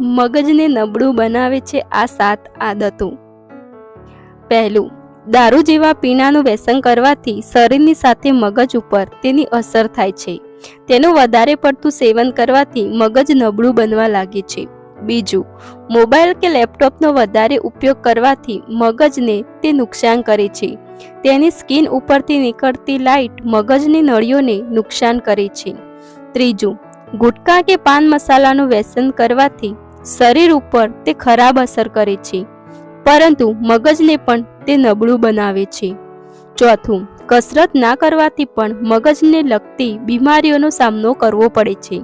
મગજને નબળું બનાવે છે આ સાત આદતો. પહેલું, દારૂ જેવા પીણાનું વ્યસન કરવાથી શરીરની સાથે મગજ ઉપર તેની અસર થાય છે. તેનું વધારે પડતું સેવન કરવાથી મગજ નબળું બનવા લાગે છે. બીજું, મોબાઈલ કે લેપટોપનો વધારે ઉપયોગ કરવાથી મગજને તે નુકસાન કરે છે. તેની સ્કિન ઉપરથી નીકળતી લાઇટ મગજની નળીઓને નુકસાન કરે છે. ત્રીજું ગુટકા કે પાન મસાલાનું વ્યસન કરવાથી શરીર ઉપર તે ખરાબ અસર કરે છે. પરંતુ મગજને પણ તે નબળું બનાવે છે. ચોથું, કસરત ના કરવાથી પણ મગજને લગતી બીમારીઓનો સામનો કરવો પડે છે.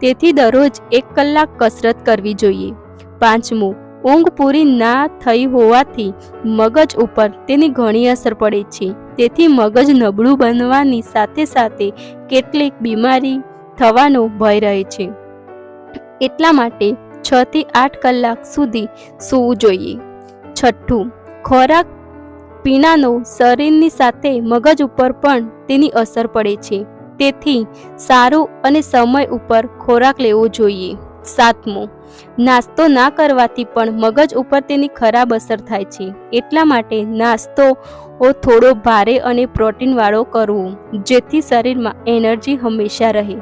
તેથી દરરોજ એક કલાક કસરત કરવી જોઈએ. પાંચમું, ઊંઘ પૂરી ના થઈ હોવાથી મગજ ઉપર તેની ઘણી અસર પડે છે. તેથી મગજ નબળું બનવાની સાથે સાથે કેટલીક બીમારી થવાનો ભય રહે છે. એટલા માટે છ થી આઠ કલાક સુધી સૂવું જોઈએ. છઠ્ઠું, ખોરાક પીણાનો શરીરની સાથે મગજ ઉપર પણ તેની અસર પડે છે. તેથી સારું અને સમય ઉપર ખોરાક લેવો જોઈએ. સાતમું, નાસ્તો ના કરવાથી પણ મગજ ઉપર તેની ખરાબ અસર થાય છે. એટલા માટે નાસ્તો થોડો ભારે અને પ્રોટીનવાળો કરવો, જેથી શરીરમાં એનર્જી હંમેશા રહે.